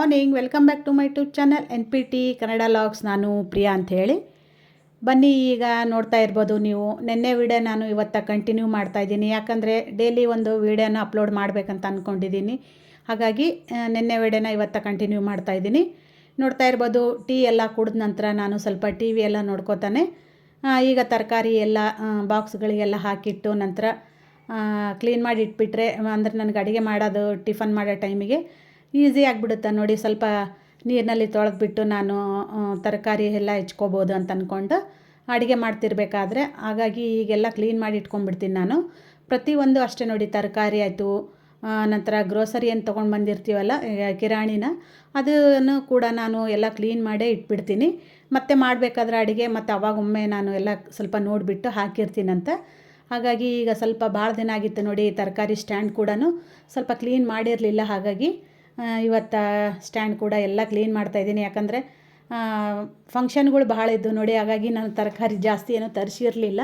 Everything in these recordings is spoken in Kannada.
Morning welcome back to my tube channel N P T Kannada logs ನಾನು ಪ್ರಿಯಾ ಅಂತ ಹೇಳಿ. ಬನ್ನಿ, ಈಗ ನೋಡ್ತಾ ಇರ್ಬೋದು ನೀವು. ನಿನ್ನೆ ವಿಡಿಯೋ ನಾನು ಇವತ್ತ ಕಂಟಿನ್ಯೂ ಮಾಡ್ತಾ ಇದ್ದೀನಿ. ಯಾಕಂದರೆ ಡೈಲಿ ಒಂದು ವಿಡಿಯೋನ ಅಪ್ಲೋಡ್ ಮಾಡಬೇಕಂತ ಅಂದ್ಕೊಂಡಿದ್ದೀನಿ ಹಾಗಾಗಿ ನಿನ್ನೆ ವಿಡಿಯೋನ ಇವತ್ತ ಕಂಟಿನ್ಯೂ ಮಾಡ್ತಾ ಇದ್ದೀನಿ. ನೋಡ್ತಾ ಇರ್ಬೋದು ಟೀ ಎಲ್ಲ ಕುಡಿದ ನಂತರ ನಾನು ಸ್ವಲ್ಪ ಟಿ ವಿ ಎಲ್ಲ ನೋಡ್ಕೋತಾನೆ. ಈಗ ತರಕಾರಿ ಎಲ್ಲ ಬಾಕ್ಸ್ಗಳಿಗೆಲ್ಲ ಹಾಕಿಟ್ಟು ನಂತರ ಕ್ಲೀನ್ ಮಾಡಿ ಇಟ್ಬಿಟ್ರೆ, ಅಂದರೆ ನನಗೆ ಅಡುಗೆ ಮಾಡೋದು, ಟಿಫನ್ ಮಾಡೋ ಟೈಮಿಗೆ ಈಸಿ ಆಗಿಬಿಡುತ್ತೆ ನೋಡಿ, ಸ್ವಲ್ಪ ನೀರಿನಲ್ಲಿ ತೊಳೆದ್ಬಿಟ್ಟು ನಾನು ತರಕಾರಿ ಎಲ್ಲ ಹೆಚ್ಕೋಬೋದು ಅಂತ ಅಂದ್ಕೊಂಡು ಅಡುಗೆ ಮಾಡ್ತಿರ್ಬೇಕಾದ್ರೆ, ಹಾಗಾಗಿ ಈಗೆಲ್ಲ ಕ್ಲೀನ್ ಮಾಡಿ ಇಟ್ಕೊಂಡ್ಬಿಡ್ತೀನಿ ನಾನು. ಪ್ರತಿಯೊಂದು ಅಷ್ಟೇ ನೋಡಿ, ತರಕಾರಿ ಆಯಿತು ನಂತರ ಗ್ರೋಸರಿ ಏನು ತೊಗೊಂಡು ಬಂದಿರ್ತೀವಲ್ಲ ಕಿರಾಣಿನ, ಅದನ್ನು ಕೂಡ ನಾನು ಎಲ್ಲ ಕ್ಲೀನ್ ಮಾಡೇ ಇಟ್ಬಿಡ್ತೀನಿ. ಮತ್ತೆ ಮಾಡಬೇಕಾದ್ರೆ ಅಡುಗೆ, ಮತ್ತು ಅವಾಗೊಮ್ಮೆ ನಾನು ಎಲ್ಲ ಸ್ವಲ್ಪ ನೋಡಿಬಿಟ್ಟು ಹಾಕಿರ್ತೀನಂತೆ. ಹಾಗಾಗಿ ಈಗ ಸ್ವಲ್ಪ ಭಾಳ ದಿನ ಆಗಿತ್ತು ನೋಡಿ, ತರಕಾರಿ ಸ್ಟ್ಯಾಂಡ್ ಕೂಡ ಸ್ವಲ್ಪ ಕ್ಲೀನ್ ಮಾಡಿರಲಿಲ್ಲ, ಹಾಗಾಗಿ ಇವತ್ತು ಸ್ಟ್ಯಾಂಡ್ ಕೂಡ ಎಲ್ಲ ಕ್ಲೀನ್ ಮಾಡ್ತಾ ಇದ್ದೀನಿ. ಯಾಕಂದರೆ ಫಂಕ್ಷನ್ಗಳು ಭಾಳ ಇದ್ದು ನೋಡಿ, ಹಾಗಾಗಿ ನಾನು ತರಕಾರಿ ಜಾಸ್ತಿ ಏನೂ ತರಿಸಿರಲಿಲ್ಲ.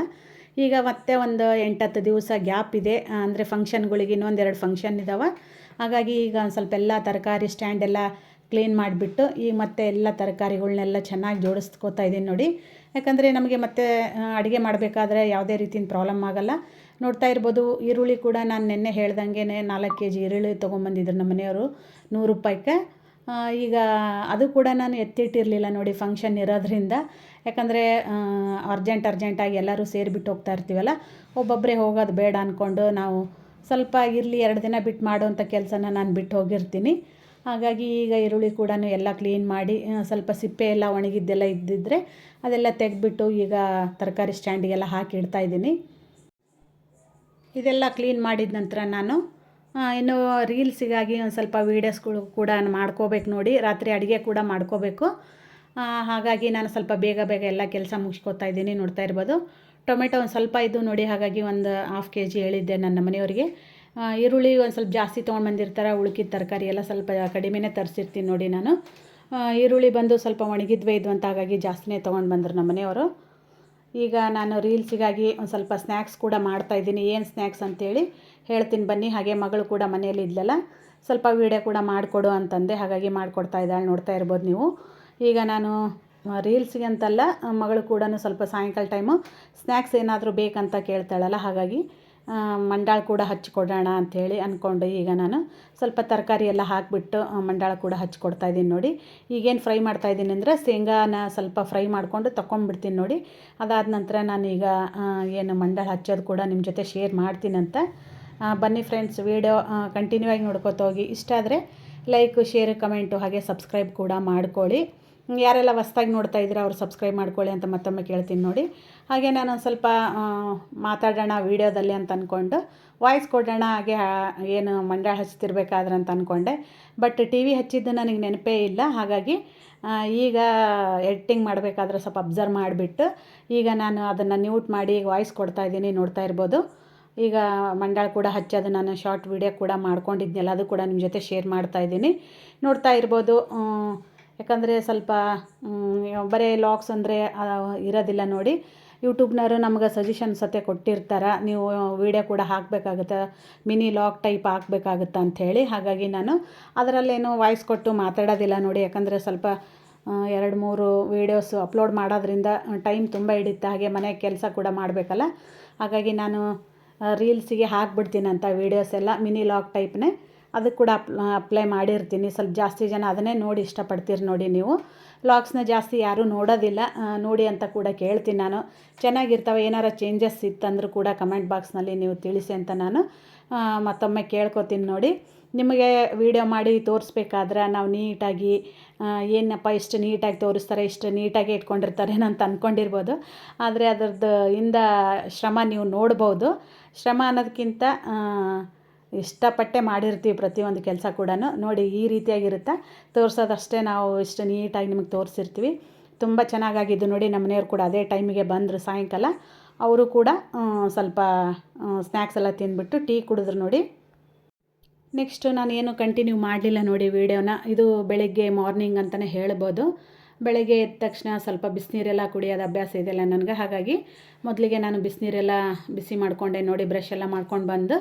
ಈಗ ಮತ್ತೆ ಒಂದು ಎಂಟತ್ತು ದಿವಸ ಗ್ಯಾಪ್ ಇದೆ. ಅಂದರೆ ಫಂಕ್ಷನ್ಗಳಿಗೆ ಇನ್ನೊಂದೆರಡು ಫಂಕ್ಷನ್ ಇದ್ದಾವೆ ಹಾಗಾಗಿ ಈಗ ಒಂದು ಸ್ವಲ್ಪ ಎಲ್ಲ ತರಕಾರಿ ಸ್ಟ್ಯಾಂಡ್ ಎಲ್ಲ ಕ್ಲೀನ್ ಮಾಡಿಬಿಟ್ಟು ಈಗ ಮತ್ತೆ ಎಲ್ಲ ತರಕಾರಿಗಳನ್ನೆಲ್ಲ ಚೆನ್ನಾಗಿ ಜೋಡಿಸ್ಕೋತಾ ಇದ್ದೀನಿ ನೋಡಿ. ಯಾಕಂದರೆ ನಮಗೆ ಮತ್ತೆ ಅಡುಗೆ ಮಾಡಬೇಕಾದ್ರೆ ಯಾವುದೇ ರೀತಿಯ ಪ್ರಾಬ್ಲಮ್ ಆಗಲ್ಲ. ನೋಡ್ತಾ ಇರ್ಬೋದು, ಈರುಳ್ಳಿ ಕೂಡ ನಾನು ನಿನ್ನೆ ಹೇಳ್ದಂಗೆ ನಾಲ್ಕು ಕೆ ಜಿ ಈರುಳ್ಳಿ ತೊಗೊಂಬಂದಿದ್ರು ನಮ್ಮ ಮನೆಯವರು, ನೂರು ರೂಪಾಯಿಗೆ ಈಗ ಅದು ಕೂಡ ನಾನು ಎತ್ತಿಟ್ಟಿರಲಿಲ್ಲ ನೋಡಿ ಫಂಕ್ಷನ್ ಇರೋದ್ರಿಂದ. ಯಾಕಂದರೆ ಅರ್ಜೆಂಟ್ ಅರ್ಜೆಂಟಾಗಿ ಎಲ್ಲರೂ ಸೇರಿಬಿಟ್ಟು ಹೋಗ್ತಾ ಇರ್ತೀವಲ್ಲ ಒಬ್ಬೊಬ್ಬರೇ ಹೋಗೋದು ಬೇಡ ಅಂದ್ಕೊಂಡು ನಾವು ಸ್ವಲ್ಪ ಇರಲಿ, ಎರಡು ದಿನ ಬಿಟ್ಟು ಮಾಡುವಂಥ ಕೆಲಸನ ನಾನು ಬಿಟ್ಟು ಹೋಗಿರ್ತೀನಿ. ಹಾಗಾಗಿ ಈಗ ಈರುಳ್ಳಿ ಕೂಡ ಎಲ್ಲ ಕ್ಲೀನ್ ಮಾಡಿ ಸ್ವಲ್ಪ ಸಿಪ್ಪೆ ಎಲ್ಲ ಒಣಗಿದ್ದೆಲ್ಲ ಇದ್ದಿದ್ದರೆ ಅದೆಲ್ಲ ತೆಗೆದ್ಬಿಟ್ಟು ಈಗ ತರಕಾರಿ ಸ್ಟ್ಯಾಂಡಿಗೆಲ್ಲ ಹಾಕಿ ಇಡ್ತಾ ಇದ್ದೀನಿ. ಇದೆಲ್ಲ ಕ್ಲೀನ್ ಮಾಡಿದ ನಂತರ ನಾನು ಇನ್ನು ರೀಲ್ಸಿಗಾಗಿ ಒಂದು ಸ್ವಲ್ಪ ವೀಡಿಯೋಸ್ಗಳು ಕೂಡ ಮಾಡ್ಕೋಬೇಕು ನೋಡಿ, ರಾತ್ರಿ ಅಡುಗೆ ಕೂಡ ಮಾಡ್ಕೋಬೇಕು. ಹಾಗಾಗಿ ನಾನು ಸ್ವಲ್ಪ ಬೇಗ ಬೇಗ ಎಲ್ಲ ಕೆಲಸ ಮುಗಿಸ್ಕೊತಾ ಇದ್ದೀನಿ, ನೋಡ್ತಾ ಇರ್ಬೋದು. ಟೊಮೆಟೊ ಒಂದು ಸ್ವಲ್ಪ ಇದ್ದು ನೋಡಿ, ಹಾಗಾಗಿ ಒಂದು ಹಾಫ್ ಕೆ ಜಿ ಹೇಳಿದ್ದೆ ನನ್ನ ಮನೆಯವರಿಗೆ. ಈರುಳ್ಳಿ ಒಂದು ಸ್ವಲ್ಪ ಜಾಸ್ತಿ ತೊಗೊಂಡು ಬಂದಿರ್ತಾರೆ ಉಳ್ಕಿದ ತರಕಾರಿ ಎಲ್ಲ ಸ್ವಲ್ಪ ಕಡಿಮೆನೇ ತರಿಸಿರ್ತೀನಿ ನೋಡಿ ನಾನು. ಈರುಳ್ಳಿ ಬಂದು ಸ್ವಲ್ಪ ಒಣಗಿದ್ವೇ ಇದ್ವು ಅಂತ ಹಾಗಾಗಿ ಜಾಸ್ತಿನೇ ತೊಗೊಂಡು ಬಂದರು ನಮ್ಮ ಮನೆಯವರು. ಈಗ ನಾನು ರೀಲ್ಸಿಗಾಗಿ ಒಂದು ಸ್ವಲ್ಪ ಸ್ನ್ಯಾಕ್ಸ್ ಕೂಡ ಮಾಡ್ತಾಯಿದ್ದೀನಿ ಏನು ಸ್ನ್ಯಾಕ್ಸ್ ಅಂತೇಳಿ ಹೇಳ್ತೀನಿ ಬನ್ನಿ. ಹಾಗೆ ಮಗಳು ಕೂಡ ಮನೆಯಲ್ಲಿ ಇದ್ಲಲ್ಲ, ಸ್ವಲ್ಪ ವೀಡಿಯೋ ಕೂಡ ಮಾಡಿಕೊಡು ಅಂತಂದೆ. ಹಾಗಾಗಿ ಮಾಡಿಕೊಡ್ತಾ ಇದ್ದಾಳೆ, ನೋಡ್ತಾ ಇರ್ಬೋದು ನೀವು. ಈಗ ನಾನು ರೀಲ್ಸಿಗೆ ಅಂತಲ್ಲ ಮಗಳು ಕೂಡ ಸ್ವಲ್ಪ ಸಾಯಂಕಾಲ ಟೈಮು ಸ್ನ್ಯಾಕ್ಸ್ ಏನಾದರೂ ಬೇಕಂತ ಕೇಳ್ತಾಳಲ್ಲ, ಹಾಗಾಗಿ ಮಂಡಾಳ ಕೂಡ ಹಚ್ಚಿಕೊಡೋಣ ಅಂಥೇಳಿ ಅಂದ್ಕೊಂಡು ಈಗ ನಾನು ಸ್ವಲ್ಪ ತರಕಾರಿ ಎಲ್ಲ ಹಾಕಿಬಿಟ್ಟು ಮಂಡಾಳ ಕೂಡ ಹಚ್ಚಿಕೊಡ್ತಾ ಇದ್ದೀನಿ ನೋಡಿ. ಈಗೇನು ಫ್ರೈ ಮಾಡ್ತಾ ಇದ್ದೀನಿ ಅಂದರೆ ಶೇಂಗಾನ ಸ್ವಲ್ಪ ಫ್ರೈ ಮಾಡಿಕೊಂಡು ತೊಗೊಂಡ್ಬಿಡ್ತೀನಿ ನೋಡಿ. ಅದಾದ ನಂತರ ನಾನೀಗ ಏನು ಮಂಡಾಳ ಹಚ್ಚೋದು ಕೂಡ ನಿಮ್ಮ ಜೊತೆ ಶೇರ್ ಮಾಡ್ತೀನಂತ ಬನ್ನಿ ಫ್ರೆಂಡ್ಸ್ ವೀಡಿಯೋ ಕಂಟಿನ್ಯೂ ಆಗಿ ನೋಡ್ಕೊತ ಹೋಗಿ. ಇಷ್ಟ ಆದರೆ ಲೈಕ್ ಶೇರ್ ಕಮೆಂಟು ಹಾಗೆ ಸಬ್ಸ್ಕ್ರೈಬ್ ಕೂಡ ಮಾಡ್ಕೊಳ್ಳಿ. ಯಾರೆಲ್ಲ ಹೊಸ್ದಾಗಿ ನೋಡ್ತಾ ಇದ್ದೀರಾ, ಅವ್ರು ಸಬ್ಸ್ಕ್ರೈಬ್ ಮಾಡ್ಕೊಳ್ಳಿ ಅಂತ ಮತ್ತೊಮ್ಮೆ ಕೇಳ್ತೀನಿ ನೋಡಿ. ಹಾಗೆ ನಾನು ಸ್ವಲ್ಪ ಮಾತಾಡೋಣ ವೀಡಿಯೋದಲ್ಲಿ ಅಂತ ಅಂದ್ಕೊಂಡು ವಾಯ್ಸ್ ಕೊಡೋಣ, ಹಾಗೆ ಏನು ಮಂಡ್ಯ ಹಚ್ತಿರ್ಬೇಕಾದ್ರೆ ಅಂತ ಅಂದ್ಕೊಂಡೆ ಬಟ್ ಟಿ ವಿ ಹಚ್ಚಿದ್ದು ನನಗೆ ನೆನಪೇ ಇಲ್ಲ, ಹಾಗಾಗಿ ಈಗ ಎಡಿಟಿಂಗ್ ಮಾಡಬೇಕಾದ್ರೆ ಸ್ವಲ್ಪ ಅಬ್ಸರ್ವ್ ಮಾಡಿಬಿಟ್ಟು, ಈಗ ನಾನು ಅದನ್ನು ನ್ಯೂಟ್ ಮಾಡಿ ವಾಯ್ಸ್ ಕೊಡ್ತಾ ಇದ್ದೀನಿ, ನೋಡ್ತಾ ಇರ್ಬೋದು. ಈಗ ಮಂಡಾಳ ಕೂಡ ಹಚ್ಚೋದು, ನಾನು ಶಾರ್ಟ್ ವಿಡಿಯೋ ಕೂಡ ಮಾಡ್ಕೊಂಡಿದ್ನಲ್ಲ, ಅದು ಕೂಡ ನಿಮ್ಮ ಜೊತೆ ಶೇರ್ ಮಾಡ್ತಾ ಇದ್ದೀನಿ. ನೋಡ್ತಾ ಇರ್ಬೋದು ಯಾಕಂದರೆ ಸ್ವಲ್ಪ ಬರೇ ಲಾಗ್ಸ್ ಅಂದರೆ ಇರೋದಿಲ್ಲ ನೋಡಿ. ಯೂಟ್ಯೂಬ್ನವರು ನಮ್ಗೆ ಸಜೆಷನ್ ಸತೆ ಕೊಟ್ಟಿರ್ತಾರೆ. ನೀವು ವೀಡಿಯೋ ಕೂಡ ಹಾಕಬೇಕಾಗುತ್ತೆ ಮಿನಿ ಲಾಕ್ ಟೈಪ್ ಹಾಕಬೇಕಾಗುತ್ತೆ ಅಂಥೇಳಿ ಹಾಗಾಗಿ ನಾನು ಅದರಲ್ಲೇನು ವಾಯ್ಸ್ ಕೊಟ್ಟು ಮಾತಾಡೋದಿಲ್ಲ ನೋಡಿ. ಯಾಕಂದರೆ ಸ್ವಲ್ಪ ಎರಡು ಮೂರು ವೀಡಿಯೋಸ್ ಅಪ್ಲೋಡ್ ಮಾಡೋದ್ರಿಂದ ಟೈಮ್ ತುಂಬ ಹಿಡಿಯುತ್ತೆ. ಹಾಗೆ ಮನೆ ಕೆಲಸ ಕೂಡ ಮಾಡಬೇಕಲ್ಲ. ಹಾಗಾಗಿ ನಾನು ರೀಲ್ಸಿಗೆ ಹಾಕ್ಬಿಡ್ತೀನಂತ ವೀಡಿಯೋಸ್ ಎಲ್ಲ ಮಿನಿ ಲಾಕ್ ಟೈಪ್ನೇ ಅದಕ್ಕೆ ಕೂಡ ಅಪ್ ಅಪ್ಲೈ ಮಾಡಿರ್ತೀನಿ. ಸ್ವಲ್ಪ ಜಾಸ್ತಿ ಜನ ಅದನ್ನೇ ನೋಡಿ ಇಷ್ಟಪಡ್ತೀರಿ ನೋಡಿ ನೀವು. ಲಾಕ್ಸ್ನ ಜಾಸ್ತಿ ಯಾರೂ ನೋಡೋದಿಲ್ಲ. ನೋಡಿ ಅಂತ ಕೂಡ ಕೇಳ್ತೀನಿ ನಾನು. ಚೆನ್ನಾಗಿರ್ತವೆ. ಏನಾರ ಚೇಂಜಸ್ ಇತ್ತಂದ್ರೂ ಕೂಡ ಕಮೆಂಟ್ ಬಾಕ್ಸ್ನಲ್ಲಿ ನೀವು ತಿಳಿಸಿ ಅಂತ ನಾನು ಮತ್ತೊಮ್ಮೆ ಕೇಳ್ಕೊತೀನಿ ನೋಡಿ. ನಿಮಗೆ ವಿಡಿಯೋ ಮಾಡಿ ತೋರಿಸ್ಬೇಕಾದ್ರೆ ನಾವು ನೀಟಾಗಿ ಏನಪ್ಪ ಇಷ್ಟು ನೀಟಾಗಿ ತೋರಿಸ್ತಾರೆ, ಇಷ್ಟು ನೀಟಾಗಿ ಇಟ್ಕೊಂಡಿರ್ತಾರೆ ಅಂತ ಅಂದ್ಕೊಂಡಿರ್ಬೋದು ಆದರೆ ಅದರದ್ದು ಇಂದ ಶ್ರಮ ನೀವು ನೋಡ್ಬೋದು. ಶ್ರಮ ಅನ್ನೋದಕ್ಕಿಂತ ಇಷ್ಟಪಟ್ಟೆ ಮಾಡಿರ್ತೀವಿ ಪ್ರತಿಯೊಂದು ಕೆಲಸ ಕೂಡ ನೋಡಿ, ಈ ರೀತಿಯಾಗಿರುತ್ತೆ. ತೋರಿಸೋದಷ್ಟೇ ನಾವು ಇಷ್ಟು ನೀಟಾಗಿ ನಿಮಗೆ ತೋರಿಸಿರ್ತೀವಿ. ತುಂಬ ಚೆನ್ನಾಗಾಗಿದ್ದು ನೋಡಿ, ನಮ್ಮ ಮನೆಯವ್ರು ಕೂಡ ಅದೇ ಟೈಮಿಗೆ ಬಂದರು ಸಾಯಂಕಾಲ. ಅವರು ಕೂಡ ಸ್ವಲ್ಪ ಸ್ನ್ಯಾಕ್ಸ್ ಎಲ್ಲ ತಿಂದ್ಬಿಟ್ಟು ಟೀ ಕುಡಿದ್ರು ನೋಡಿ. ನೆಕ್ಸ್ಟು ನಾನು ಏನು ಕಂಟಿನ್ಯೂ ಮಾಡಲಿಲ್ಲ ನೋಡಿ ವೀಡಿಯೋನ. ಇದು ಬೆಳಗ್ಗೆ ಮಾರ್ನಿಂಗ್ ಅಂತಲೇ ಹೇಳ್ಬೋದು. ಬೆಳಗ್ಗೆ ಎದ್ದ ತಕ್ಷಣ ಸ್ವಲ್ಪ ಬಿಸಿನೀರೆಲ್ಲ ಕುಡಿಯೋದು ಅಭ್ಯಾಸ ಇದೆಯಲ್ಲ ನನಗೆ. ಹಾಗಾಗಿ ಮೊದಲಿಗೆ ನಾನು ಬಿಸಿನೀರೆಲ್ಲ ಬಿಸಿ ಮಾಡಿಕೊಂಡೆ, ನೋಡಿ ಬ್ರಷ್ ಎಲ್ಲ ಮಾಡ್ಕೊಂಡು ಬಂದು,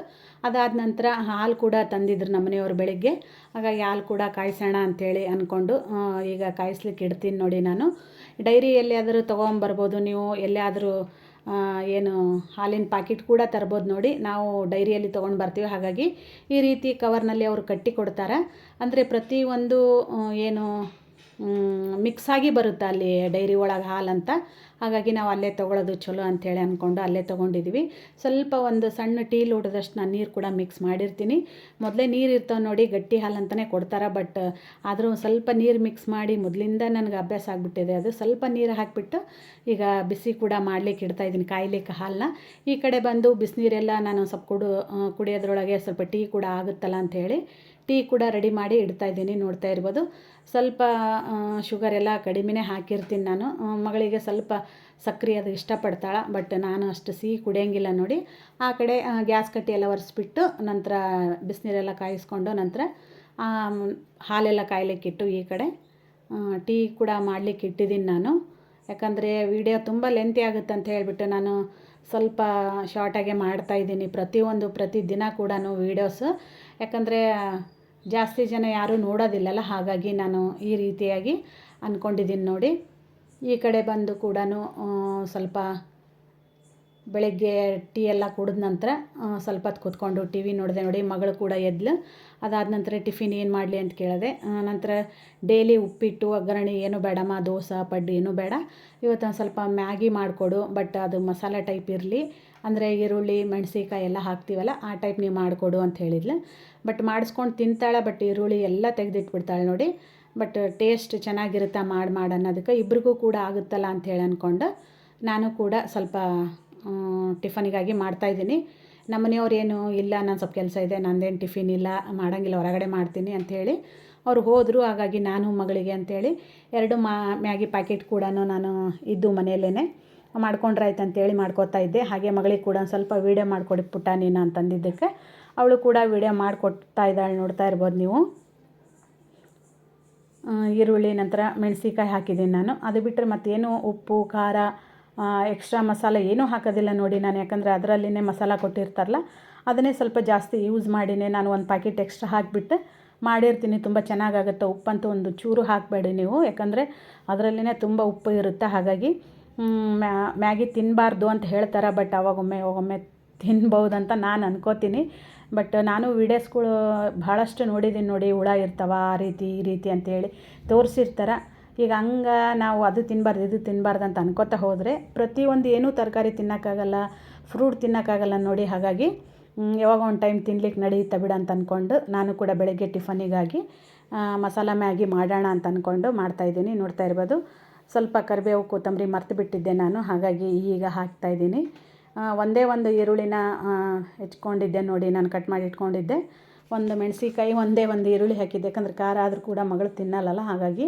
ಅದಾದ ನಂತರ ಹಾಲು ಕೂಡ ತಂದಿದ್ರು ನಮ್ಮ ಮನೆಯವರು ಬೆಳಗ್ಗೆ. ಹಾಗಾಗಿ ಹಾಲು ಕೂಡ ಕಾಯಿಸೋಣ ಅಂಥೇಳಿ ಅಂದ್ಕೊಂಡು ಈಗ ಕಾಯಿಸ್ಲಿಕ್ಕೆ ಇಡ್ತೀನಿ ನೋಡಿ ನಾನು. ಡೈರಿ ಎಲ್ಲಿಯಾದರೂ ತೊಗೊಂಬರ್ಬೋದು, ನೀವು ಎಲ್ಲಿಯಾದರೂ ಏನು ಹಾಲಿನ ಪ್ಯಾಕೆಟ್ ಕೂಡ ತರ್ಬೋದು ನೋಡಿ. ನಾವು ಡೈರಿಯಲ್ಲಿ ತೊಗೊಂಡು ಬರ್ತೀವಿ. ಹಾಗಾಗಿ ಈ ರೀತಿ ಕವರ್ನಲ್ಲಿ ಅವರು ಕಟ್ಟಿ ಕೊಡ್ತಾರೆ ಅಂದರೆ ಪ್ರತಿಯೊಂದು ಏನು ಮಿಕ್ಸಾಗಿ ಬರುತ್ತೆ ಅಲ್ಲಿ ಡೈರಿ ಒಳಗೆ ಹಾಲು ಅಂತ ಹಾಗಾಗಿ ನಾವು ಅಲ್ಲೇ ತೊಗೊಳೋದು ಚಲೋ ಅಂಥೇಳಿ ಅಂದ್ಕೊಂಡು ಅಲ್ಲೇ ತೊಗೊಂಡಿದ್ವಿ. ಸ್ವಲ್ಪ ಒಂದು ಸಣ್ಣ ಟೀ ಲೋಟದಷ್ಟು ನಾನು ನೀರು ಕೂಡ ಮಿಕ್ಸ್ ಮಾಡಿರ್ತೀನಿ. ಮೊದಲೇ ನೀರು ಇರ್ತಾವೆ ನೋಡಿ, ಗಟ್ಟಿ ಹಾಲು ಅಂತಲೇ ಕೊಡ್ತಾರೆ ಬಟ್ ಆದರೂ ಸ್ವಲ್ಪ ನೀರು ಮಿಕ್ಸ್ ಮಾಡಿ ಮೊದಲಿಂದ ನನಗೆ ಅಭ್ಯಾಸ ಆಗಿಬಿಟ್ಟಿದೆ. ಅದು ಸ್ವಲ್ಪ ನೀರು ಹಾಕಿಬಿಟ್ಟು ಈಗ ಬಿಸಿ ಕೂಡ ಮಾಡ್ಲಿಕ್ಕೆ ಇಡ್ತಾಯಿದ್ದೀನಿ ಕಾಯ್ಲಿಕ್ಕೆ ಹಾಲನ್ನ ಈ ಕಡೆ ಬಂದು ಬಿಸಿನೀರೆಲ್ಲ ನಾನು ಸ್ವಲ್ಪ ಕುಡು ಕುಡಿಯೋದ್ರೊಳಗೆ ಸ್ವಲ್ಪ ಟೀ ಕೂಡ ಆಗುತ್ತಲ್ಲ ಅಂಥೇಳಿ ಟೀ ಕೂಡ ರೆಡಿ ಮಾಡಿ ಇಡ್ತಾ ಇದ್ದೀನಿ, ನೋಡ್ತಾ ಇರ್ಬೋದು. ಸ್ವಲ್ಪ ಶುಗರ್ ಎಲ್ಲ ಕಡಿಮೆನೇ ಹಾಕಿರ್ತೀನಿ ನಾನು. ಮಗಳಿಗೆ ಸ್ವಲ್ಪ ಸಕ್ಕರೆ ಅದು ಇಷ್ಟಪಡ್ತಾಳೆ, ಬಟ್ ನಾನು ಅಷ್ಟು ಸಿಹಿ ಕುಡಿಯೋಂಗಿಲ್ಲ ನೋಡಿ. ಆ ಕಡೆ ಗ್ಯಾಸ್ ಕಟ್ಟಿ ಎಲ್ಲ ಒರೆಸ್ಬಿಟ್ಟು ನಂತರ ಬಿಸಿನೀರೆಲ್ಲ ಕಾಯಿಸ್ಕೊಂಡು ನಂತರ ಹಾಲೆಲ್ಲ ಕಾಯಲಿಕ್ಕಿಟ್ಟು ಈ ಕಡೆ ಟೀ ಕೂಡ ಮಾಡಲಿಕ್ಕೆ ಇಟ್ಟಿದ್ದೀನಿ ನಾನು. ಯಾಕಂದರೆ ವಿಡಿಯೋ ತುಂಬ ಲೆಂತಿ ಆಗುತ್ತೆ ಅಂತ ಹೇಳಿಬಿಟ್ಟು ನಾನು ಸ್ವಲ್ಪ ಶಾರ್ಟಾಗೆ ಮಾಡ್ತಾಯಿದ್ದೀನಿ ಪ್ರತಿಯೊಂದು, ಪ್ರತಿ ದಿನ ಕೂಡ ವೀಡಿಯೋಸು ಯಾಕಂದರೆ, ಜಾಸ್ತಿ ಜನ ಯಾರೂ ನೋಡೋದಿಲ್ಲಲ್ಲ, ಹಾಗಾಗಿ ನಾನು ಈ ರೀತಿಯಾಗಿ ಅಂದ್ಕೊಂಡಿದ್ದೀನಿ ನೋಡಿ. ಈ ಕಡೆ ಬಂದು ಕೂಡ ಸ್ವಲ್ಪ ಬೆಳಗ್ಗೆ ಟೀ ಎಲ್ಲ ಕುಡಿದ ನಂತರ ಸ್ವಲ್ಪ ಹೊತ್ತು ಕೂತ್ಕೊಂಡು ಟಿ ವಿ ನೋಡಿದೆ ನೋಡಿ, ಮಗಳು ಕೂಡ ಎದ್ಲು. ಅದಾದ ನಂತರ ಟಿಫಿನ್ ಏನು ಮಾಡಲಿ ಅಂತ ಕೇಳಿದೆ. ನಂತರ ಡೈಲಿ ಉಪ್ಪಿಟ್ಟು, ಒಗ್ಗರಣೆ ಏನು ಬೇಡಮ್ಮ, ದೋಸೆ, ಪಡ್ಡು ಏನೂ ಬೇಡ. ಇವತ್ತು ಒಂದು ಸ್ವಲ್ಪ ಮ್ಯಾಗಿ ಮಾಡಿಕೊಡು, ಬಟ್ ಅದು ಮಸಾಲೆ ಟೈಪ್ ಇರಲಿ. ಅಂದರೆ ಈರುಳ್ಳಿ ಮೆಣಸಿಕಾಯಿ ಎಲ್ಲ ಹಾಕ್ತೀವಲ್ಲ, ಆ ಟೈಪ್ ನೀವು ಮಾಡಿಕೊಡು ಅಂತ ಹೇಳಿದ್ಲು. ಬಟ್ ಮಾಡಿಸ್ಕೊಂಡು ತಿಂತಾಳೆ, ಬಟ್ ಈರುಳ್ಳಿ ಎಲ್ಲ ತೆಗೆದಿಟ್ಬಿಡ್ತಾಳೆ ನೋಡಿ. ಬಟ್ ಟೇಸ್ಟ್ ಚೆನ್ನಾಗಿರುತ್ತಾ ಮಾಡಿ ಮಾಡಿ ಅನ್ನೋದಕ್ಕೆ ಇಬ್ರಿಗೂ ಕೂಡ ಆಗುತ್ತಲ್ಲ ಅಂಥೇಳಿ ಅಂದ್ಕೊಂಡು ನಾನು ಕೂಡ ಸ್ವಲ್ಪ ಟಿಫನಿಗಾಗಿ ಮಾಡ್ತಾಯಿದ್ದೀನಿ ನಮ್ಮ ಮನೆಯವ್ರು ಏನು, ಇಲ್ಲ, ನಾನು ಸ್ವಲ್ಪ ಕೆಲಸ ಇದೆ, ನಂದೇನು ಟಿಫಿನ್ ಇಲ್ಲ, ಮಾಡೋಂಗಿಲ್ಲ, ಹೊರಗಡೆ ಮಾಡ್ತೀನಿ ಅಂಥೇಳಿ ಅವ್ರು ಹೋದರು. ಹಾಗಾಗಿ ನಾನು ಮಗಳಿಗೆ ಅಂಥೇಳಿ ಎರಡು ಮಾ, ಮ್ಯಾಗಿ ಪ್ಯಾಕೆಟ್ ಕೂಡ ನಾನು ಇದ್ದು ಮನೆಯಲ್ಲೇ ಮಾಡ್ಕೊಂಡ್ರಾಯ್ತು ಅಂತೇಳಿ ಮಾಡ್ಕೋತಾ ಇದ್ದೆ. ಹಾಗೆ ಮಗಳಿಗೆ ಕೂಡ ಸ್ವಲ್ಪ ವೀಡಿಯೋ ಮಾಡಿಕೊಡಿ ಪುಟ್ಟ ನೀನು ಅಂತಂದಿದ್ದಕ್ಕೆ ಅವಳು ಕೂಡ ವೀಡಿಯೋ ಮಾಡಿಕೊಡ್ತಾ ಇದ್ದಾಳೆ, ನೋಡ್ತಾ ಇರ್ಬೋದು ನೀವು. ಈರುಳ್ಳಿ, ನಂತರ ಮೆಣಸಿಕಾಯಿ ಹಾಕಿದ್ದೀನಿ ನಾನು. ಅದು ಬಿಟ್ಟರೆ ಮತ್ತೇನು ಉಪ್ಪು, ಖಾರ ಎಕ್ಸ್ಟ್ರಾ ಮಸಾಲೆ ಏನೂ ಹಾಕೋದಿಲ್ಲ ನೋಡಿ ನಾನು, ಯಾಕಂದರೆ ಅದರಲ್ಲಿನೇ ಮಸಾಲ ಕೊಟ್ಟಿರ್ತಾರಲ್ಲ, ಅದನ್ನೇ ಸ್ವಲ್ಪ ಜಾಸ್ತಿ ಯೂಸ್ ಮಾಡಿನೇ ನಾನು ಒಂದು ಪ್ಯಾಕೆಟ್ ಎಕ್ಸ್ಟ್ರಾ ಹಾಕಿಬಿಟ್ಟು ಮಾಡಿರ್ತೀನಿ. ತುಂಬ ಚೆನ್ನಾಗಾಗುತ್ತೆ. ಉಪ್ಪಂತೂ ಒಂದು ಚೂರು ಹಾಕಬೇಡಿ ನೀವು, ಯಾಕಂದರೆ ಅದರಲ್ಲಿನೇ ತುಂಬ ಉಪ್ಪು ಇರುತ್ತೆ. ಹಾಗಾಗಿ ಮ್ಯಾಗಿ ತಿನ್ನಬಾರ್ದು ಅಂತ ಹೇಳ್ತಾರೆ ಬಟ್ ಅವಾಗೊಮ್ಮೆ ಅವಾಗೊಮ್ಮೆ ತಿನ್ಬೋದಂತ ನಾನು ಅನ್ಕೋತೀನಿ. ಬಟ್ ನಾನು ವೀಡಿಯೋಸ್ಗಳು ಭಾಳಷ್ಟು ನೋಡಿದ್ದೀನಿ ನೋಡಿ, ಹುಳ ಇರ್ತಾವ, ಆ ರೀತಿ, ಈ ರೀತಿ ಅಂತೇಳಿ ತೋರಿಸಿರ್ತಾರೆ. ಈಗ ಹಂಗೆ ನಾವು ಅದು ತಿನ್ನಬಾರ್ದು ಇದು ತಿನ್ನಬಾರ್ದು ಅಂತ ಅನ್ಕೋತಾ ಹೋದರೆ ಪ್ರತಿಯೊಂದು ಏನೂ ತರಕಾರಿ ತಿನ್ನೋಕ್ಕಾಗಲ್ಲ, ಫ್ರೂಟ್ ತಿನ್ನೋಕ್ಕಾಗಲ್ಲ ನೋಡಿ ಹಾಗಾಗಿ ಯಾವಾಗ ಒಂದು ಟೈಮ್ ತಿನ್ಲಿಕ್ಕೆ ನಡೆಯುತ್ತೆ ಬಿಡ ಅಂತ ಅಂದ್ಕೊಂಡು ನಾನು ಕೂಡ ಬೆಳಗ್ಗೆ ಟಿಫನಿಗಾಗಿ ಮಸಾಲ ಮ್ಯಾಗಿ ಮಾಡೋಣ ಅಂತ ಅಂದ್ಕೊಂಡು ಮಾಡ್ತಾಯಿದ್ದೀನಿ ನೋಡ್ತಾ ಇರ್ಬೋದು, ಸ್ವಲ್ಪ ಕರಿಬೇವು ಕೊತ್ತಂಬರಿ ಮರ್ತು ಬಿಟ್ಟಿದ್ದೆ ನಾನು, ಹಾಗಾಗಿ ಈಗ ಹಾಕ್ತಾಯಿದ್ದೀನಿ ಒಂದೇ ಒಂದು ಈರುಳ್ಳಿನ ಹೆಚ್ಕೊಂಡಿದ್ದೆ ನೋಡಿ, ನಾನು ಕಟ್ ಮಾಡಿ ಇಟ್ಕೊಂಡಿದ್ದೆ. ಒಂದು ಮೆಣಸಿಕಾಯಿ ಒಂದೇ ಒಂದು ಈರುಳ್ಳಿ ಹಾಕಿದ್ದೆ, ಯಾಕಂದ್ರೆ ಖಾರ ಆದರೂ ಕೂಡ ಮಗಳು ತಿನ್ನಲ್ಲಲ್ಲ, ಹಾಗಾಗಿ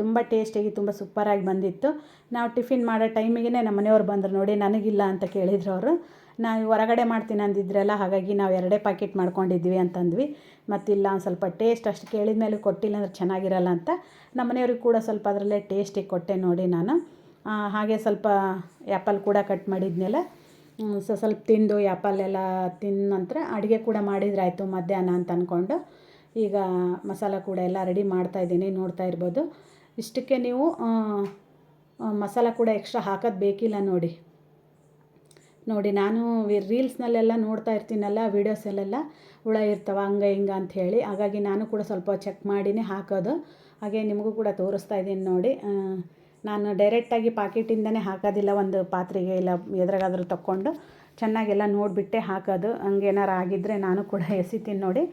ತುಂಬ ಟೇಸ್ಟಿಯಾಗಿ ತುಂಬ ಸೂಪರಾಗಿ ಬಂದಿತ್ತು. ನಾವು ಟಿಫಿನ್ ಮಾಡೋ ಟೈಮಿಗೆ ನಮ್ಮ ಮನೆಯವ್ರು ಬಂದರು ನೋಡಿ, ನನಗಿಲ್ಲ ಅಂತ ಕೇಳಿದ್ರು ಅವರು. ನಾವು ಹೊರಗಡೆ ಮಾಡ್ತೀನಿ ಅಂದಿದ್ರಲ್ಲ, ಹಾಗಾಗಿ ನಾವು ಎರಡೇ ಪ್ಯಾಕೆಟ್ ಮಾಡ್ಕೊಂಡಿದ್ವಿ ಅಂತಂದ್ವಿ. ಮತ್ತಿಲ್ಲ, ಒಂದು ಸ್ವಲ್ಪ ಟೇಸ್ಟ್ ಅಷ್ಟು ಕೇಳಿದ ಮೇಲೆ ಕೊಟ್ಟಿಲ್ಲ ಅಂದ್ರೆ ಚೆನ್ನಾಗಿರಲ್ಲ ಅಂತ ನಮ್ಮ ಮನೆಯವ್ರಿಗೆ ಕೂಡ ಸ್ವಲ್ಪ ಅದರಲ್ಲೇ ಟೇಸ್ಟಿಗೆ ಕೊಟ್ಟೆ ನೋಡಿ ನಾನು. ಹಾಗೆ ಸ್ವಲ್ಪ ಆ್ಯಪಲ್ ಕೂಡ ಕಟ್ ಮಾಡಿದ್ಮೇಲೆ ಸೊ, ಸ್ವಲ್ಪ ತಿಂದು ಆ್ಯಪಲ್ ಎಲ್ಲ ತಿಂದ ನಂತರ ಅಡುಗೆ ಕೂಡ ಮಾಡಿದ್ರಾಯಿತು ಮಧ್ಯಾಹ್ನ ಅಂತ ಅಂದ್ಕೊಂಡು ಈಗ ಮಸಾಲ ಕೂಡ ಎಲ್ಲ ರೆಡಿ ಮಾಡ್ತಾ ಇದ್ದೀನಿ, ನೋಡ್ತಾ ಇರ್ಬೋದು. ಇಷ್ಟಕ್ಕೆ ನೀವು ಮಸಾಲ ಕೂಡ ಎಕ್ಸ್ಟ್ರಾ ಹಾಕೋದು ಬೇಕಿಲ್ಲ ನೋಡಿ. ನೋಡಿ, ನಾನು ರೀಲ್ಸ್ನಲ್ಲೆಲ್ಲ ನೋಡ್ತಾ ಇರ್ತೀನಲ್ಲ ವೀಡಿಯೋಸಲ್ಲೆಲ್ಲ ಹುಳ ಇರ್ತವೆ, ಹಂಗೆ ಹಿಂಗೆ ಅಂತ ಹೇಳಿ. ಹಾಗಾಗಿ ನಾನು ಕೂಡ ಸ್ವಲ್ಪ ಚೆಕ್ ಮಾಡಿನೇ ಹಾಕೋದು. ಹಾಗೆ ನಿಮಗೂ ಕೂಡ ತೋರಿಸ್ತಾ ಇದ್ದೀನಿ ನೋಡಿ. ನಾನು ಡೈರೆಕ್ಟಾಗಿ ಪಾಕೆಟಿಂದನೇ ಹಾಕೋದಿಲ್ಲ, ಒಂದು ಪಾತ್ರೆಗೆ ಇಲ್ಲ, ಎದ್ರಾಗಾದ್ರೂ ತಕ್ಕೊಂಡು. ಚೆನ್ನಾಗೆಲ್ಲ ನೋಡಿಬಿಟ್ಟೆ ಹಾಕೋದು. ಹಂಗೇನಾರು ಆಗಿದ್ದರೆ ನಾನು ಕೂಡ ಎಸಿತೀನಿ ನೋಡಿ.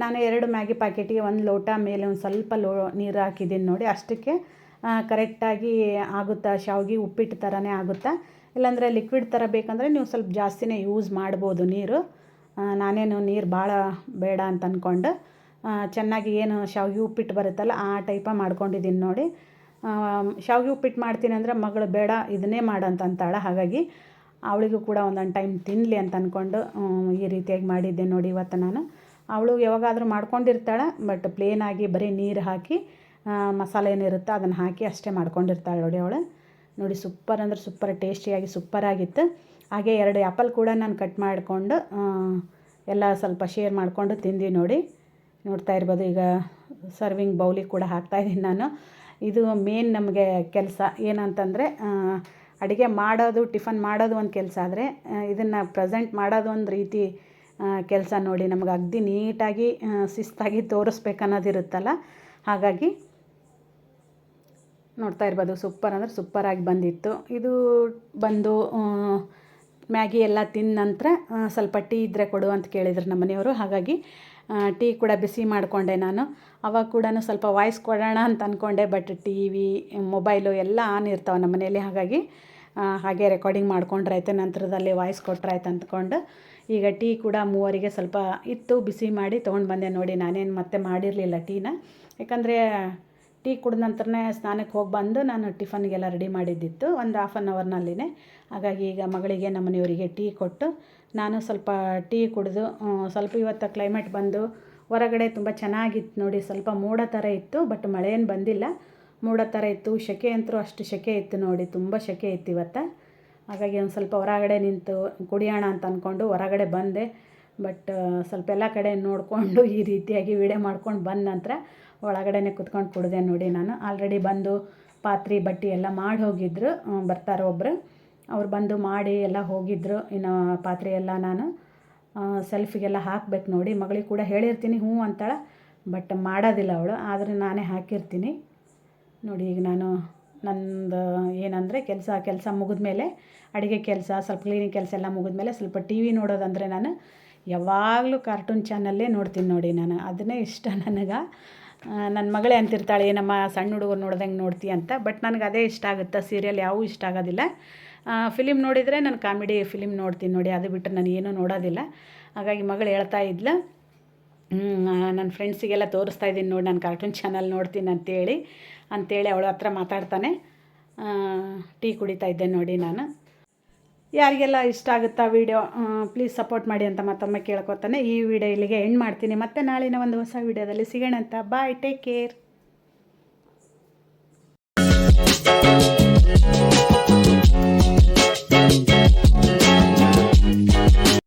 ನಾನು ಎರಡು ಮ್ಯಾಗಿ ಪ್ಯಾಕೆಟಿಗೆ ಒಂದು ಲೋಟ ಮೇಲೆ ಒಂದು ಸ್ವಲ್ಪ ಲೋ ನೀರು ಹಾಕಿದ್ದೀನಿ ನೋಡಿ. ಅಷ್ಟಕ್ಕೆ ಕರೆಕ್ಟಾಗಿ ಆಗುತ್ತಾ? ಶಾವ್ಗೆ ಉಪ್ಪಿಟ್ಟು ಥರನೇ ಆಗುತ್ತಾ? ಇಲ್ಲಾಂದರೆ ಲಿಕ್ವಿಡ್ ಥರ ಬೇಕಂದರೆ ನೀವು ಸ್ವಲ್ಪ ಜಾಸ್ತಿನೇ ಯೂಸ್ ಮಾಡ್ಬೋದು ನೀರು. ನಾನೇನು ನೀರು ಭಾಳ ಬೇಡ ಅಂತ ಅಂದ್ಕೊಂಡು ಚೆನ್ನಾಗಿ ಏನು ಶಾವಿಗೆ ಉಪ್ಪಿಟ್ಟು ಬರುತ್ತಲ್ಲ ಆ ಟೈಪ ಮಾಡ್ಕೊಂಡಿದ್ದೀನಿ ನೋಡಿ. ಶಾವಿಗೆ ಉಪ್ಪಿಟ್ಟು ಮಾಡ್ತೀನಿ ಅಂದರೆ ಮಗಳು ಬೇಡ, ಇದನ್ನೇ ಮಾಡು ಅಂತ ಅಂತಾಳೆ. ಹಾಗಾಗಿ ಅವಳಿಗೂ ಕೂಡ ಒಂದೊಂದು ಟೈಮ್ ತಿನ್ನಲಿ ಅಂತ ಅಂದ್ಕೊಂಡು ಈ ರೀತಿಯಾಗಿ ಮಾಡಿದ್ದೆ ನೋಡಿ ಇವತ್ತು ನಾನು. ಅವಳು ಯಾವಾಗಾದರೂ ಮಾಡ್ಕೊಂಡಿರ್ತಾಳೆ ಬಟ್ ಪ್ಲೇನಾಗಿ ಬರೀ ನೀರು ಹಾಕಿ ಮಸಾಲೆ ಏನಿರುತ್ತೋ ಅದನ್ನು ಹಾಕಿ ಅಷ್ಟೇ ಮಾಡ್ಕೊಂಡಿರ್ತಾಳೆ ನೋಡಿ ಅವಳು. ನೋಡಿ ಸೂಪರ್ ಅಂದ್ರೆ ಸೂಪರ್ ಟೇಸ್ಟಿಯಾಗಿ ಸೂಪರಾಗಿತ್ತು ಹಾಗೆ ಎರಡು ಆ್ಯಪಲ್ ಕೂಡ ನಾನು ಕಟ್ ಮಾಡಿಕೊಂಡು ಎಲ್ಲ ಸ್ವಲ್ಪ ಶೇರ್ ಮಾಡಿಕೊಂಡು ತಿಂದ್ವಿ ನೋಡಿ. ನೋಡ್ತಾ ಇರ್ಬೋದು ಈಗ ಸರ್ವಿಂಗ್ ಬೌಲಿಗೆ ಕೂಡ ಹಾಕ್ತಾಯಿದ್ದೀನಿ ನಾನು. ಇದು ಮೇನ್ ನಮಗೆ ಕೆಲಸ. ಏನಂತಂದರೆ ಅಡುಗೆ ಮಾಡೋದು ಟಿಫನ್ ಮಾಡೋದು ಒಂದು ಕೆಲಸ ಆದರೆ ಇದನ್ನು ಪ್ರೆಸೆಂಟ್ ಮಾಡೋದು ಒಂದು ರೀತಿ ಕೆಲಸ ನೋಡಿ ನಮಗೆ ಅಗ್ದಿ ನೀಟಾಗಿ ಶಿಸ್ತಾಗಿ ತೋರಿಸ್ಬೇಕನ್ನೋದಿರುತ್ತಲ್ಲ? ಹಾಗಾಗಿ ನೋಡ್ತಾ ಇರ್ಬೋದು ಸೂಪರ್ ಅಂದರೆ ಸೂಪರಾಗಿ ಬಂದಿತ್ತು. ಇದು ಬಂದು ಮ್ಯಾಗಿ ಎಲ್ಲ ತಿಂದ ನಂತರ ಸ್ವಲ್ಪ ಟೀ ಇದ್ದರೆ ಕೊಡು ಅಂತ ಕೇಳಿದ್ರು ನಮ್ಮ ಮನೆಯವರು. ಹಾಗಾಗಿ ಟೀ ಕೂಡ ಬಿಸಿ ಮಾಡಿಕೊಂಡೆ ನಾನು. ಅವಾಗ ಕೂಡ ಸ್ವಲ್ಪ ವಾಯ್ಸ್ ಕೊಡೋಣ ಅಂತ ಅಂದ್ಕೊಂಡೆ ಬಟ್ ಟಿ ವಿ ಮೊಬೈಲು ಎಲ್ಲ ಆನ್ ಇರ್ತಾವೆ ನಮ್ಮ ಮನೆಯಲ್ಲಿ. ಹಾಗಾಗಿ ಹಾಗೆ ರೆಕಾರ್ಡಿಂಗ್ ಮಾಡ್ಕೊಂಡ್ರಾಯ್ತು, ನಂತರದಲ್ಲಿ ವಾಯ್ಸ್ ಕೊಟ್ರಾಯ್ತು ಅಂದ್ಕೊಂಡು. ಈಗ ಟೀ ಕೂಡ ಮೂವರಿಗೆ ಸ್ವಲ್ಪ ಇತ್ತು, ಬಿಸಿ ಮಾಡಿ ತೊಗೊಂಡು ಬಂದೆ ನೋಡಿ. ನಾನೇನು ಮತ್ತೆ ಮಾಡಿರಲಿಲ್ಲ ಟೀನ. ಯಾಕಂದರೆ ಟೀ ಕುಡಿದ ನಂತರನೇ ಸ್ನಾನಕ್ಕೆ ಹೋಗಿ ಬಂದು ನಾನು ಟಿಫನ್ಗೆಲ್ಲ ರೆಡಿ ಮಾಡಿದ್ದಿತ್ತು, ಒಂದು ಹಾಫ್ ಆನ್ ಅವರ್ನಲ್ಲಿನೇ ಹಾಗಾಗಿ ಈಗ ಮಗಳಿಗೆ ನಮ್ಮನೆಯವರಿಗೆ ಟೀ ಕೊಟ್ಟು ನಾನು ಸ್ವಲ್ಪ ಟೀ ಕುಡಿದು ಸ್ವಲ್ಪ ಇವತ್ತು ಕ್ಲೈಮೇಟ್ ಬಂದು ಹೊರಗಡೆ ತುಂಬ ಚೆನ್ನಾಗಿತ್ತು ನೋಡಿ. ಸ್ವಲ್ಪ ಮೋಡ ಥರ ಇತ್ತು ಬಟ್ ಮಳೆ ಏನು ಬಂದಿಲ್ಲ. ಮೋಡ ಥರ ಇತ್ತು ಸೆಕೆ ಅಂತೂ ಅಷ್ಟು ಸೆಕೆ ಇತ್ತು ನೋಡಿ. ತುಂಬ ಸೆಕೆ ಇತ್ತು ಇವತ್ತು. ಹಾಗಾಗಿ ಒಂದು ಸ್ವಲ್ಪ ಹೊರಗಡೆ ನಿಂತು ಕುಡಿಯೋಣ ಅಂತ ಅಂದ್ಕೊಂಡು ಹೊರಗಡೆ ಬಂದೆ. ಬಟ್ ಸ್ವಲ್ಪ ಎಲ್ಲ ಕಡೆ ನೋಡಿಕೊಂಡು ಈ ರೀತಿಯಾಗಿ ವಿಡಿಯೋ ಮಾಡ್ಕೊಂಡು ಬಂದ ನಂತರ ಒಳಗಡೆನೆ ಕುತ್ಕೊಂಡು ಕುಡಿದೆ ನೋಡಿ ನಾನು. ಆಲ್ರೆಡಿ ಬಂದು ಪಾತ್ರೆ, ಬಟ್ಟೆ ಎಲ್ಲ ಮಾಡಿ ಹೋಗಿದ್ರು ಬರ್ತಾರೆ ಒಬ್ಬರು ಅವ್ರು ಬಂದು ಮಾಡಿ ಎಲ್ಲ ಹೋಗಿದ್ರು. ಇನ್ನು ಪಾತ್ರೆ ಎಲ್ಲ ನಾನು ಸೆಲ್ಫಿಗೆಲ್ಲ ಹಾಕ್ಬೇಕು ನೋಡಿ. ಮಗಳಿಗೆ ಕೂಡ ಹೇಳಿರ್ತೀನಿ ಹ್ಞೂ ಅಂತಾಳೆ, ಬಟ್ ಮಾಡೋದಿಲ್ಲ ಅವಳು. ಆದರೆ ನಾನೇ ಹಾಕಿರ್ತೀನಿ. ನೋಡಿ, ಈಗ ನಾನು ನಂದು ಏನಂದರೆ ಕೆಲಸ ಕೆಲಸ ಮುಗಿದ್ಮೇಲೆ ಅಡುಗೆ ಕೆಲಸ, ಸ್ವಲ್ಪ ಕ್ಲೀನಿಂಗ್ ಕೆಲಸ ಎಲ್ಲ ಮುಗಿದ್ಮೇಲೆ ಸ್ವಲ್ಪ ಟಿ ವಿ ನೋಡೋದಂದರೆ ನಾನು ಯಾವಾಗಲೂ ಕಾರ್ಟೂನ್ ಚಾನಲ್ಲೇ ನೋಡ್ತೀನಿ ನೋಡಿ ನಾನು. ಅದನ್ನೇ ಇಷ್ಟ ನನಗೆ. ನನ್ನ ಮಗಳೇ ಅಂತಿರ್ತಾಳೆ, ನಮ್ಮ ಸಣ್ಣ ಹುಡುಗರು ನೋಡ್ದಂಗೆ ನೋಡ್ತೀಯ ಅಂತ. ಬಟ್ ನನಗೆ ಅದೇ ಇಷ್ಟ ಆಗುತ್ತೆ. ಸೀರಿಯಲ್ ಯಾವೂ ಇಷ್ಟ ಆಗೋದಿಲ್ಲ. ಫಿಲಿಮ್ ನೋಡಿದರೆ ನಾನು ಕಾಮಿಡಿ ಫಿಲಿಮ್ ನೋಡ್ತೀನಿ ನೋಡಿ. ಅದು ಬಿಟ್ಟರೆ ನಾನು ಏನೂ ನೋಡೋದಿಲ್ಲ. ಹಾಗಾಗಿ ಮಗಳು ಹೇಳ್ತಾ ಇದ್ಲು ನನ್ನ ಫ್ರೆಂಡ್ಸಿಗೆಲ್ಲ ತೋರಿಸ್ತಾ ಇದ್ದೀನಿ ನೋಡಿ, ನಾನು ಕಾರ್ಟೂನ್ ಚಾನಲ್ ನೋಡ್ತೀನಿ ಅಂತೇಳಿ. ಅಂತೇಳಿ ಅವಳ ಹತ್ರ ಮಾತಾಡ್ತಾನೆ. ಟೀ ಕುಡಿತಾ ಇದ್ದೆ ನೋಡಿ ನಾನು. ಯಾರಿಗೆಲ್ಲ ಇಷ್ಟ ಆಗುತ್ತಾ ವೀಡಿಯೋ ಪ್ಲೀಸ್ ಸಪೋರ್ಟ್ ಮಾಡಿ ಅಂತ ಮತ್ತೊಮ್ಮೆ ಕೇಳ್ಕೊತಾನೆ. ಈ ವಿಡಿಯೋ ಇಲ್ಲಿಗೆ ಎಂಡ್ ಮಾಡ್ತೀನಿ. ಮತ್ತೆ ನಾಳಿನ ಒಂದು ಹೊಸ ವಿಡಿಯೋದಲ್ಲಿ ಸಿಗೋಣ ಅಂತ ಬಾಯ್ ಟೇಕ್ ಕೇರ್